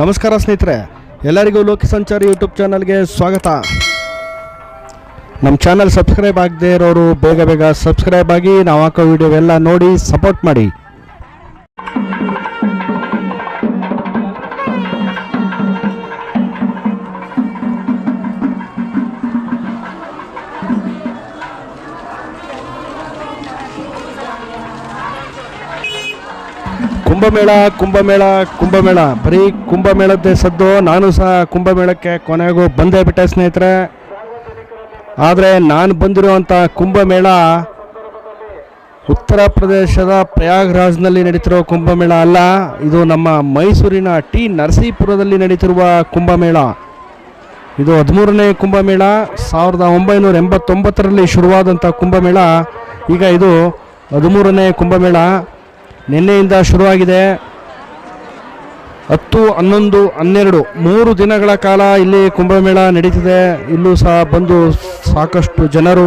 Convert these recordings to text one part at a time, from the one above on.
ನಮಸ್ಕಾರ ಸ್ನೇಹಿತರೆ, ಎಲ್ಲರಿಗೂ ಲೋಕ ಸಂಚಾರಿ ಯೂಟ್ಯೂಬ್ ಚಾನಲ್ಗೆ ಸ್ವಾಗತ. ನಮ್ಮ ಚಾನಲ್ ಸಬ್ಸ್ಕ್ರೈಬ್ ಆಗದೆ ಇರೋರು ಬೇಗ ಬೇಗ ಸಬ್ಸ್ಕ್ರೈಬ್ ಆಗಿ, ನಾವು ಹಾಕೋ ವಿಡಿಯೋವೆಲ್ಲ ನೋಡಿ ಸಪೋರ್ಟ್ ಮಾಡಿ. ಕುಂಭಮೇಳ ಕುಂಭಮೇಳ ಕುಂಭಮೇಳ. ಬರೀ ಕುಂಭಮೇಳದ್ದೇ ಸದ್ದು. ನಾನು ಸಹ ಕುಂಭಮೇಳಕ್ಕೆ ಕೊನೆಗೂ ಬಂದೇ ಬಿಟ್ಟೆ, ಸ್ನೇಹಿತರೆ. ಆದರೆ ನಾನು ಬಂದಿರುವಂಥ ಕುಂಭಮೇಳ ಉತ್ತರ ಪ್ರದೇಶದ ಪ್ರಯಾಗ್ರಾಜ್ನಲ್ಲಿ ನಡೀತಿರೋ ಕುಂಭಮೇಳ ಅಲ್ಲ. ಇದು ನಮ್ಮ ಮೈಸೂರಿನ ಟಿ ನರಸೀಪುರದಲ್ಲಿ ನಡೀತಿರುವ ಕುಂಭಮೇಳ. ಇದು ಹದಿಮೂರನೇ ಕುಂಭಮೇಳ. ಸಾವಿರದ ಒಂಬೈನೂರ ಎಂಬತ್ತೊಂಬತ್ತರಲ್ಲಿ ಶುರುವಾದಂಥ ಕುಂಭಮೇಳ. ಈಗ ಇದು ಹದಿಮೂರನೇ ಕುಂಭಮೇಳ. ನಿನ್ನೆಯಿಂದ ಶುರುವಾಗಿದೆ. ಹತ್ತು, ಹನ್ನೊಂದು, ಹನ್ನೆರಡು, ಮೂರು ದಿನಗಳ ಕಾಲ ಇಲ್ಲಿ ಕುಂಭಮೇಳ ನಡೀತಿದೆ. ಇಲ್ಲೂ ಸಹ ಬಂದು ಸಾಕಷ್ಟು ಜನರು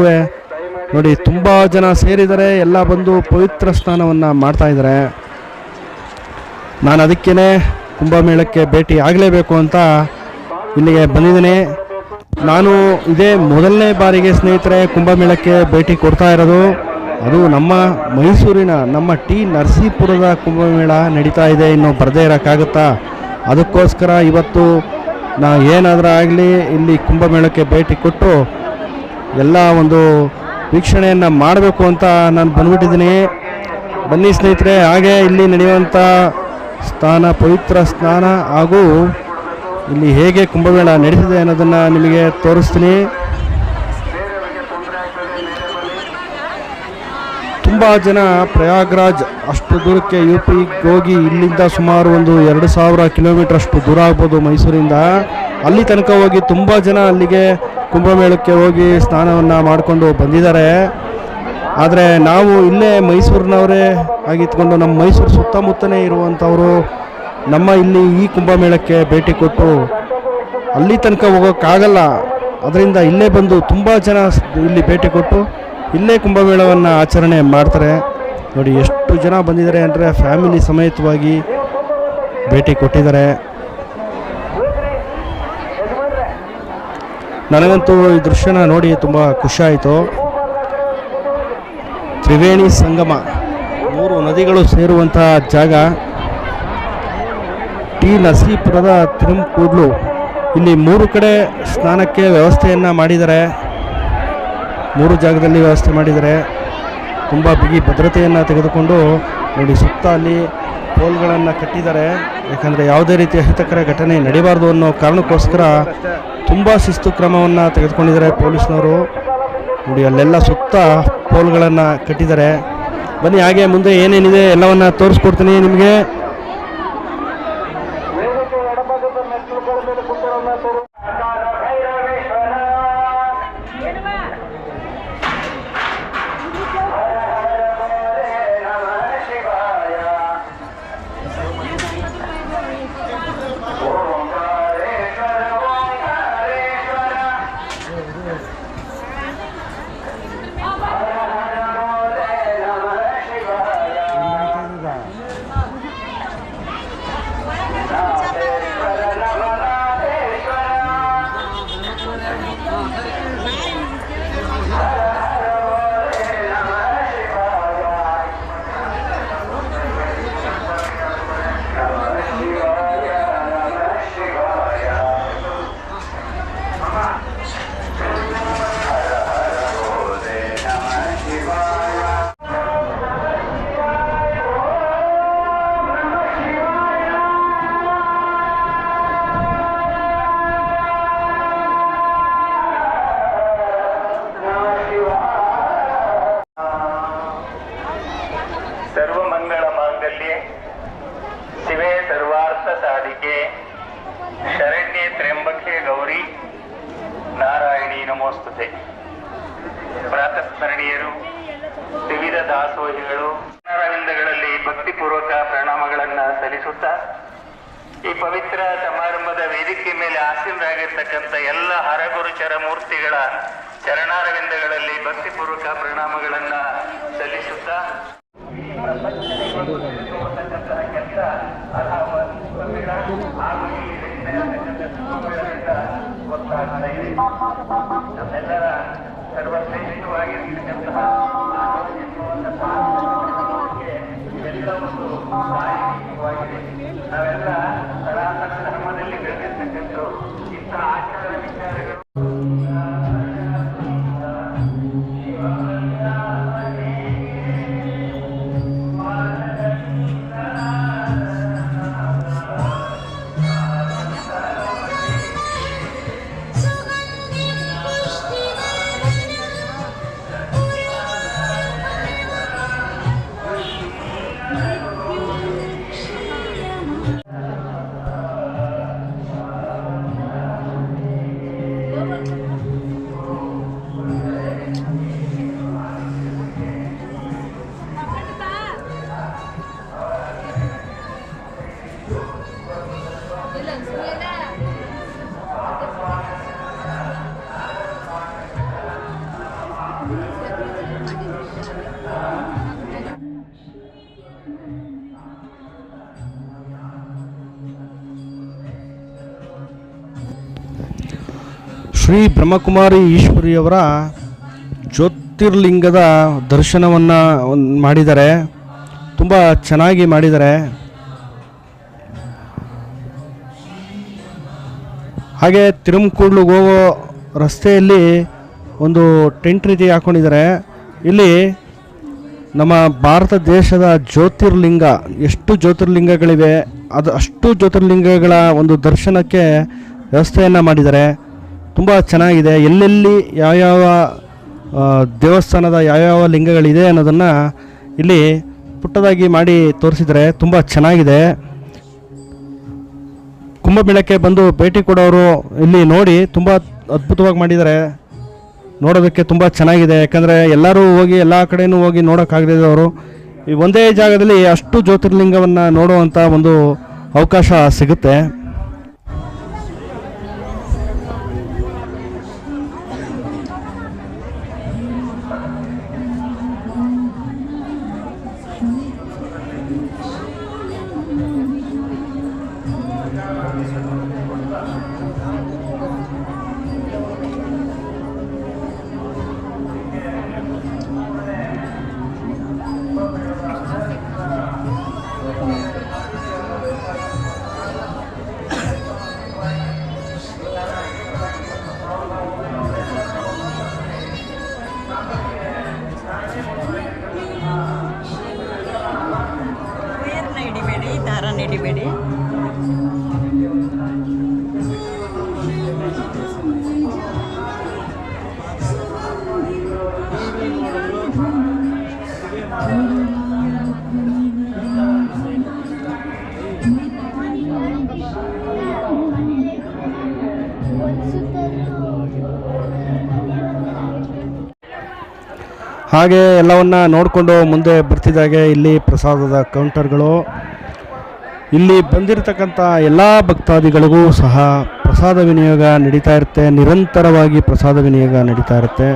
ನೋಡಿ, ತುಂಬ ಜನ ಸೇರಿದ್ದಾರೆ. ಎಲ್ಲ ಬಂದು ಪವಿತ್ರ ಸ್ನಾನವನ್ನು ಮಾಡ್ತಾ ಇದ್ದಾರೆ. ನಾನು ಅದಕ್ಕೇ ಕುಂಭಮೇಳಕ್ಕೆ ಭೇಟಿ ಆಗಲೇಬೇಕು ಅಂತ ಇಲ್ಲಿಗೆ ಬಂದಿದ್ದೀನಿ. ನಾನು ಇದೇ ಮೊದಲನೇ ಬಾರಿಗೆ ಸ್ನೇಹಿತರೆ ಕುಂಭಮೇಳಕ್ಕೆ ಭೇಟಿ ಕೊಡ್ತಾ ಇರೋದು. ಅದು ನಮ್ಮ ಮೈಸೂರಿನ ನಮ್ಮ ಟಿ ನರಸೀಪುರದ ಕುಂಭಮೇಳ ನಡೀತಾ ಇದೆ ಇನ್ನು ಬರದೇ ಇರೋಕ್ಕಾಗುತ್ತಾ? ಅದಕ್ಕೋಸ್ಕರ ಇವತ್ತು ನಾ ಏನಾದರೂ ಆಗಲಿ ಇಲ್ಲಿ ಕುಂಭಮೇಳಕ್ಕೆ ಭೇಟಿ ಕೊಟ್ಟು ಎಲ್ಲ ಒಂದು ವೀಕ್ಷಣೆಯನ್ನು ಮಾಡಬೇಕು ಅಂತ ನಾನು ಬಂದ್ಬಿಟ್ಟಿದ್ದೀನಿ. ಬನ್ನಿ ಸ್ನೇಹಿತರೆ, ಹಾಗೆ ಇಲ್ಲಿ ನಡೆಯುವಂಥ ಸ್ನಾನ ಪವಿತ್ರ ಸ್ನಾನ ಹಾಗೂ ಇಲ್ಲಿ ಹೇಗೆ ಕುಂಭಮೇಳ ನಡೆಸಿದೆ ಅನ್ನೋದನ್ನು ನಿಮಗೆ ತೋರಿಸ್ತೀನಿ. ತುಂಬ ಜನ ಪ್ರಯಾಗ್ರಾಜ್ ಅಷ್ಟು ದೂರಕ್ಕೆ ಯು ಪಿಗೆ ಹೋಗಿ ಇಲ್ಲಿಂದ ಸುಮಾರು ಒಂದು ಎರಡು ಸಾವಿರ ಕಿಲೋಮೀಟರ್ ಅಷ್ಟು ದೂರ ಆಗ್ಬೋದು ಮೈಸೂರಿಂದ. ಅಲ್ಲಿ ತನಕ ಹೋಗಿ ತುಂಬ ಜನ ಅಲ್ಲಿಗೆ ಕುಂಭಮೇಳಕ್ಕೆ ಹೋಗಿ ಸ್ನಾನವನ್ನು ಮಾಡಿಕೊಂಡು ಬಂದಿದ್ದಾರೆ. ಆದರೆ ನಾವು ಇಲ್ಲೇ ಮೈಸೂರಿನವರೇ ಆಗಿತ್ಕೊಂಡು ನಮ್ಮ ಮೈಸೂರು ಸುತ್ತಮುತ್ತನೇ ಇರುವಂಥವರು ನಮ್ಮ ಇಲ್ಲಿ ಈ ಕುಂಭಮೇಳಕ್ಕೆ ಭೇಟಿ ಕೊಟ್ಟು ಅಲ್ಲಿ ತನಕ ಹೋಗೋಕ್ಕಾಗಲ್ಲ. ಅದರಿಂದ ಇಲ್ಲೇ ಬಂದು ತುಂಬ ಜನ ಇಲ್ಲಿ ಭೇಟಿ ಕೊಟ್ಟು ಇಲ್ಲೇ ಕುಂಭಮೇಳವನ್ನು ಆಚರಣೆ ಮಾಡ್ತಾರೆ. ನೋಡಿ, ಎಷ್ಟು ಜನ ಬಂದಿದ್ದಾರೆ ಅಂದರೆ ಫ್ಯಾಮಿಲಿ ಸಮೇತವಾಗಿ ಭೇಟಿ ಕೊಟ್ಟಿದ್ದಾರೆ. ನನಗಂತೂ ಈ ದೃಶ್ಯನ ನೋಡಿ ತುಂಬ ಖುಷಿ ಆಯಿತು. ತ್ರಿವೇಣಿ ಸಂಗಮ, ಮೂರು ನದಿಗಳು ಸೇರುವಂತಹ ಜಾಗ. ಟಿ ನರಸೀಪುರದ ತಿರುಮಕೂಡ್ಲು, ಇಲ್ಲಿ ಮೂರು ಕಡೆ ಸ್ನಾನಕ್ಕೆ ವ್ಯವಸ್ಥೆಯನ್ನು ಮಾಡಿದ್ದಾರೆ. ಮೂರು ಜಾಗದಲ್ಲಿ ವ್ಯವಸ್ಥೆ ಮಾಡಿದರೆ ತುಂಬ ಬಿಗಿ ಭದ್ರತೆಯನ್ನು ತೆಗೆದುಕೊಂಡು ನೋಡಿ ಸುತ್ತ ಅಲ್ಲಿ ಪೋಲ್ಗಳನ್ನು ಕಟ್ಟಿದ್ದಾರೆ. ಯಾಕಂದರೆ ಯಾವುದೇ ರೀತಿಯ ಹಿತಕರ ಘಟನೆ ನಡೀಬಾರ್ದು ಅನ್ನೋ ಕಾರಣಕ್ಕೋಸ್ಕರ ತುಂಬ ಶಿಸ್ತು ಕ್ರಮವನ್ನು ತೆಗೆದುಕೊಂಡಿದ್ದಾರೆ ಪೊಲೀಸ್ನವರು. ನೋಡಿ, ಅಲ್ಲೆಲ್ಲ ಸುತ್ತ ಪೋಲ್ಗಳನ್ನು ಕಟ್ಟಿದ್ದಾರೆ. ಬನ್ನಿ, ಹಾಗೆ ಮುಂದೆ ಏನೇನಿದೆ ಎಲ್ಲವನ್ನ ತೋರಿಸ್ಕೊಡ್ತೀನಿ ನಿಮಗೆ. ಪ್ರಾತಸ್ಮರಣೀಯರು ವಿವಿಧ ದಾಸೋಹಿಗಳು ಅರವಿಂದಗಳಲ್ಲಿ ಭಕ್ತಿಪೂರ್ವಕ ಪ್ರಣಾಮಗಳನ್ನ ಸಲ್ಲಿಸುತ್ತಾ, ಈ ಪವಿತ್ರ ಸಮಾರಂಭದ ವೇದಿಕೆ ಮೇಲೆ ಆಸೀನರಾಗಿರ್ತಕ್ಕಂಥ ಎಲ್ಲ ಹರಗುರುಚರ ಮೂರ್ತಿಗಳ ಚರಣಾರವಿಂದಗಳಲ್ಲಿ ಭಕ್ತಿಪೂರ್ವಕ ಪ್ರಣಾಮಗಳನ್ನ ಸಲ್ಲಿಸುತ್ತಾ ಗೊತ್ತಾಗ್ತಾ ಇದೆ ನಮ್ಮೆಲ್ಲರ ಸರ್ವಶ್ರೇಷ್ಠವಾಗಿರ್ತಕ್ಕಂತಹ ಇವೆಲ್ಲ ಒಂದು ಸಾಹಿತ್ಯವಾಗಿದೆ ನಾವೆಲ್ಲ ಶ್ರೀ ಬ್ರಹ್ಮಕುಮಾರಿ ಈಶ್ವರಿಯವರ ಜ್ಯೋತಿರ್ಲಿಂಗದ ದರ್ಶನವನ್ನು ಮಾಡಿದ್ದಾರೆ. ತುಂಬ ಚೆನ್ನಾಗಿ ಮಾಡಿದ್ದಾರೆ. ಹಾಗೆ ತಿರುಮಕೂಡ್ಲಿಗೆ ಹೋಗೋ ರಸ್ತೆಯಲ್ಲಿ ಒಂದು ಟೆಂಟ್ ರೀತಿ ಹಾಕ್ಕೊಂಡಿದ್ದಾರೆ ಇಲ್ಲಿ ನಮ್ಮ ಭಾರತ ದೇಶದ ಜ್ಯೋತಿರ್ಲಿಂಗ, ಎಷ್ಟು ಜ್ಯೋತಿರ್ಲಿಂಗಗಳಿವೆ, ಅದು ಅಷ್ಟು ಜ್ಯೋತಿರ್ಲಿಂಗಗಳ ಒಂದು ದರ್ಶನಕ್ಕೆ ವ್ಯವಸ್ಥೆಯನ್ನು ಮಾಡಿದ್ದಾರೆ. ತುಂಬ ಚೆನ್ನಾಗಿದೆ. ಎಲ್ಲೆಲ್ಲಿ ಯಾವ್ಯಾವ ದೇವಸ್ಥಾನದ ಯಾವ್ಯಾವ ಲಿಂಗಗಳಿದೆ ಅನ್ನೋದನ್ನು ಇಲ್ಲಿ ಪುಟ್ಟದಾಗಿ ಮಾಡಿ ತೋರಿಸಿದರೆ ತುಂಬ ಚೆನ್ನಾಗಿದೆ. ಕುಂಭಮೇಳಕ್ಕೆ ಬಂದು ಭೇಟಿ ಕೊಡೋರು ಇಲ್ಲಿ ನೋಡಿ ತುಂಬ ಅದ್ಭುತವಾಗಿ ಮಾಡಿದ್ದಾರೆ. ನೋಡೋದಕ್ಕೆ ತುಂಬ ಚೆನ್ನಾಗಿದೆ. ಯಾಕಂದರೆ ಎಲ್ಲರೂ ಹೋಗಿ ಎಲ್ಲ ಕಡೆಯೂ ಹೋಗಿ ನೋಡೋಕ್ಕಾಗದಿದ್ದವರು ಈ ಒಂದೇ ಜಾಗದಲ್ಲಿ ಅಷ್ಟು ಜ್ಯೋತಿರ್ಲಿಂಗವನ್ನು ನೋಡುವಂಥ ಒಂದು ಅವಕಾಶ ಸಿಗುತ್ತೆ. ಹಿಡಿಬೇಡಿ ಹಾಗೆ ಎಲ್ಲವನ್ನ ನೋಡಿಕೊಂಡು ಮುಂದೆ ಬರ್ತಿದ್ದಾಗೆ ಇಲ್ಲಿ ಪ್ರಸಾದದ ಕೌಂಟರ್ಗಳು ಇಲ್ಲಿ ಬಂದಿರತಕ್ಕಂಥ ಎಲ್ಲ ಭಕ್ತಾದಿಗಳಿಗೂ ಸಹ ಪ್ರಸಾದ ವಿನಿಯೋಗ ನಡೀತಾ ಇರುತ್ತೆ. ನಿರಂತರವಾಗಿ ಪ್ರಸಾದ ವಿನಿಯೋಗ ನಡೀತಾ ಇರುತ್ತೆ.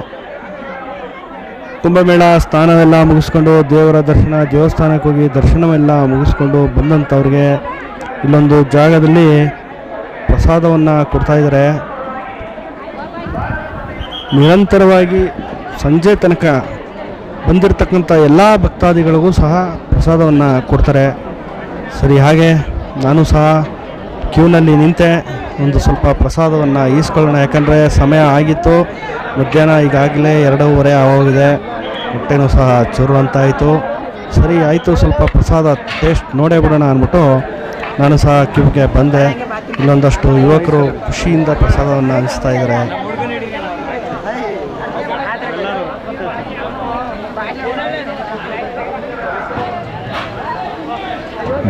ಕುಂಭಮೇಳ ಸ್ನಾನವೆಲ್ಲ ಮುಗಿಸ್ಕೊಂಡು ದೇವರ ದರ್ಶನ, ದೇವಸ್ಥಾನಕ್ಕೆ ಹೋಗಿ ದರ್ಶನವೆಲ್ಲ ಮುಗಿಸ್ಕೊಂಡು ಬಂದಂಥವ್ರಿಗೆ ಇಲ್ಲೊಂದು ಜಾಗದಲ್ಲಿ ಪ್ರಸಾದವನ್ನು ಕೊಡ್ತಾ ಇದ್ದಾರೆ. ನಿರಂತರವಾಗಿ ಸಂಜೆ ತನಕ ಬಂದಿರತಕ್ಕಂಥ ಎಲ್ಲ ಭಕ್ತಾದಿಗಳಿಗೂ ಸಹ ಪ್ರಸಾದವನ್ನು ಕೊಡ್ತಾರೆ. ಸರಿ, ಹಾಗೆ ನಾನು ಸಹ ಕ್ಯೂನಲ್ಲಿ ನಿಂತೆ ಒಂದು ಸ್ವಲ್ಪ ಪ್ರಸಾದವನ್ನು ಈಸ್ಕೊಳ್ಳೋಣ. ಯಾಕಂದರೆ ಸಮಯ ಆಗಿತ್ತು, ಮಧ್ಯಾಹ್ನ ಈಗಾಗಲೇ ಎರಡೂವರೆ ಆಗೋಗಿದೆ, ಹೊಟ್ಟೆನೂ ಸಹ ಚೂರು ಅಂತಾಯಿತು ಸರಿ, ಆಯಿತು, ಸ್ವಲ್ಪ ಪ್ರಸಾದ ಟೇಸ್ಟ್ ನೋಡೇ ಬಿಡೋಣ ಅಂದ್ಬಿಟ್ಟು ನಾನು ಸಹ ಕ್ಯೂಗೆ ಬಂದೆ. ಇಲ್ಲೊಂದಷ್ಟು ಯುವಕರು ಖುಷಿಯಿಂದ ಪ್ರಸಾದವನ್ನು ಹಂಚ್ತಾ ಇದ್ದಾರೆ.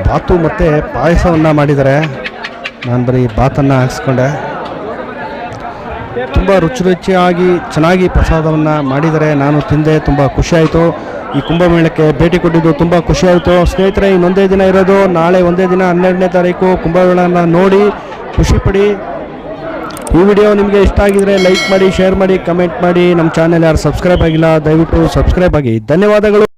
ಬಾತು ಮತ್ತು ಪಾಯಸವನ್ನು ಮಾಡಿದ್ದಾರೆ. ನಾನು ಬರೀ ಬಾತನ್ನು ಹಾಕ್ಸ್ಕೊಂಡೆ. ತುಂಬ ರುಚಿ ರುಚಿಯಾಗಿ, ಚೆನ್ನಾಗಿ ಪ್ರಸಾದವನ್ನು ಮಾಡಿದರೆ ನಾನು ತಿಂದೆ, ತುಂಬ ಖುಷಿಯಾಯಿತು ಈ ಕುಂಭಮೇಳಕ್ಕೆ ಭೇಟಿ ಕೊಟ್ಟಿದ್ದು ತುಂಬ ಖುಷಿಯಾಯಿತು ಸ್ನೇಹಿತರೆ, ಇನ್ನೊಂದೇ ದಿನ ಇರೋದು, ನಾಳೆ ಒಂದೇ ದಿನ ಹನ್ನೆರಡನೇ ತಾರೀಕು ಕುಂಭಮೇಳನ ನೋಡಿ ಖುಷಿಪಡಿ ಈ ವಿಡಿಯೋ ನಿಮಗೆ ಇಷ್ಟ ಆಗಿದರೆ ಲೈಕ್ ಮಾಡಿ, ಶೇರ್ ಮಾಡಿ, ಕಮೆಂಟ್ ಮಾಡಿ. ನಮ್ಮ ಚಾನೆಲ್ ಯಾರು ಸಬ್ಸ್ಕ್ರೈಬ್ ಆಗಿಲ್ಲ, ದಯವಿಟ್ಟು ಸಬ್ಸ್ಕ್ರೈಬ್ ಆಗಿ. ಧನ್ಯವಾದಗಳು.